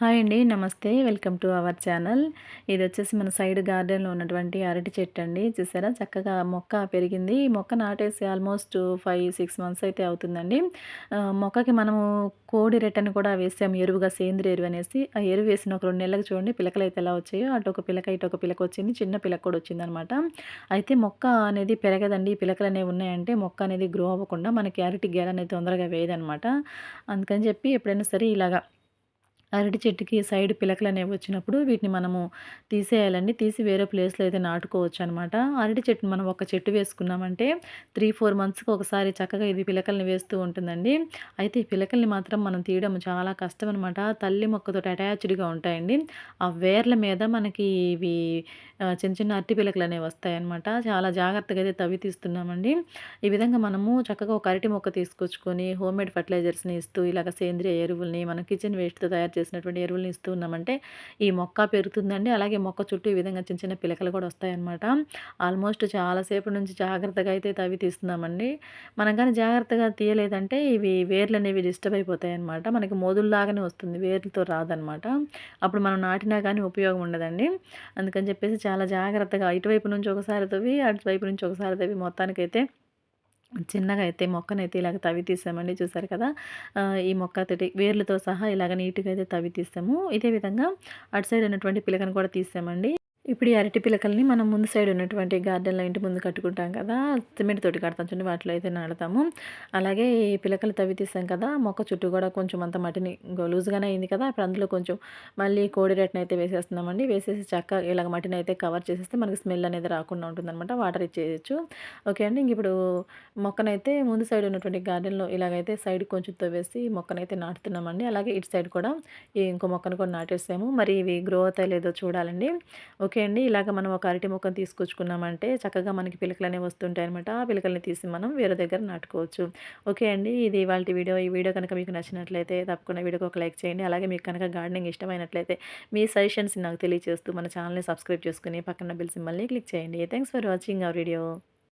Hi అండి నమస్తే. Welcome to our channel. ఇది వచ్చేసి మన సైడ్ గార్డెన్లో ఉన్నటువంటి అరటి చెట్టు అండి. చూసారా? చక్కగా మొక్క పెరిగింది. ఈ మొక్క నాటేసి ఆల్మోస్ట్ ఫైవ్ సిక్స్ మంత్స్ అయితే అవుతుందండి. మొక్కకి మనము కోడి రెట్టని కూడా వేసాము ఎరువుగా సేంద్రియ ఎరువు అనేసి. ఆ ఎరువు వేసిన ఒక రెండు నెలలకు చూడండి పిలకలు అయితే ఎలా వచ్చాయో. అటు ఒక పిలక ఇటు ఒక పిలక వచ్చింది చిన్న పిలక కూడా వచ్చిందనమాట. అయితే మొక్క అనేది పెరగదండి. పిలకలు అనేవి ఉన్నాయంటే మొక్క అనేది గ్రో అవ్వకుండా మనకి అరటి గేర అనేది తొందరగా వేయదనమాట. అందుకని చెప్పి ఎప్పుడైనా సరే ఇలాగా అరటి చెట్టుకి సైడ్ పిలకలు అనేవి వచ్చినప్పుడు వీటిని మనము తీసేయాలండి. తీసి వేరే ప్లేస్లో అయితే నాటుకోవచ్చు అనమాట అరటి చెట్టుని మనం ఒక చెట్టు వేసుకున్నామంటే త్రీ ఫోర్ మంత్స్కి ఒకసారి చక్కగా ఇది పిలకల్ని వేస్తూ ఉంటుందండి. అయితే ఈ పిలకల్ని మాత్రం మనం తీయడం చాలా కష్టం అనమాట తల్లి మొక్కతో అటాచ్డ్గా ఉంటాయండి. ఆ వేర్ల మీద మనకి ఇవి చిన్న చిన్న అరటి పిలకలు అనేవి వస్తాయన్నమాట చాలా జాగ్రత్తగా అయితే తవ్వి తీస్తున్నామండి. ఈ విధంగా మనము చక్కగా ఒక అరటి మొక్క తీసుకొచ్చుకొని హోమ్ మేడ్ ఫర్టిలైజర్స్ని ఇస్తూ ఇలాగ సేంద్రియ ఎరువుల్ని మన కిచెన్ వేస్ట్తో తయారు చేసినటువంటి ఎరువులను ఇస్తూ ఉన్నామంటే ఈ మొక్క పెరుగుతుందండి. అలాగే మొక్క చుట్టూ ఈ విధంగా చిన్న చిన్న పిలకలు కూడా వస్తాయన్నమాట. ఆల్మోస్ట్ చాలాసేపు నుంచి జాగ్రత్తగా అయితే తవ్వి తీస్తున్నామండి. మనం కానీ జాగ్రత్తగా తీయలేదంటే ఇవి వేర్లు అనేవి డిస్టర్బ్ అయిపోతాయి అనమాట మనకి మోదుల్లాగానే వస్తుంది వేర్లతో రాదనమాట అప్పుడు మనం నాటినా కానీ ఉపయోగం ఉండదండి. అందుకని చెప్పేసి చాలా జాగ్రత్తగా ఇటువైపు నుంచి ఒకసారి తవ్వి అటువైపు నుంచి ఒకసారి తవ్వి మొత్తానికైతే చిన్నగా అయితే మొక్కనైతే ఇలాగ తవ్వి తీసామండి చూసారు కదా. ఈ మొక్క తోటి వేర్లతో సహా ఇలాగ నీట్గా అయితే తవ్వి తీసాము ఇదే విధంగా అటు సైడ్ ఉన్నటువంటి పిలకను కూడా తీసామండి ఇప్పుడు ఈ అరటి పిలకల్ని మనం ముందు సైడ్ ఉన్నటువంటి గార్డెన్లో ఇంటి ముందు కట్టుకుంటాం కదా సిమెంట్ తోటి కడతాం చూడండి వాటిలో అయితే నాడతాము అలాగే ఈ పిలకలు తవ్వి తీసాం కదా మొక్క చుట్టూ కూడా కొంచెం అంత మట్టిని లూజ్గానే అయింది కదా ఇప్పుడు అందులో కొంచెం మళ్ళీ కోడి రెట్న అయితే వేసేస్తున్నామండి. వేసేసి చక్క ఇలాగ మట్టిని అయితే కవర్ చేసేస్తే మనకి స్మెల్ అనేది రాకుండా ఉంటుందన్నమాట వాటర్ ఇచ్చేయచ్చు. ఓకే అండి ఇంక ఇప్పుడు మొక్కనైతే ముందు సైడ్ ఉన్నటువంటి గార్డెన్లో ఇలాగైతే సైడ్ కొంచెం తవ్వేసి మొక్కనైతే నాటుతున్నామండి. అలాగే ఇటు సైడ్ కూడా ఇంకో మొక్కను కూడా నాటేసాము మరి ఇవి గ్రో అవుతాయి లేదో చూడాలండి. ఓకే ఓకే అండి. ఇలాగ మనం ఒక అరటి మొక్కను తీసుకొచ్చుకున్నామంటే చక్కగా మనకి పిలకలు అనేవి వస్తుంటాయి అనమాట ఆ పిలకల్ని తీసి మనం వేరే దగ్గర నాటుకోవచ్చు. ఓకే అండి. ఇది వాళ్ళ వీడియో. ఈ వీడియో కనుక మీకు నచ్చినట్లయితే తప్పకుండా వీడియోకి ఒక లైక్ చేయండి. అలాగే మీకు కనుక గార్డెనింగ్ ఇష్టమైనట్లయితే మీ సజెషన్స్ నాకు తెలియజేస్తూ మన ఛానల్ని సబ్స్క్రైబ్ చేసుకుని పక్కన బిల్ సింబల్ని క్లిక్ చేయండి. Thanks for watching our video.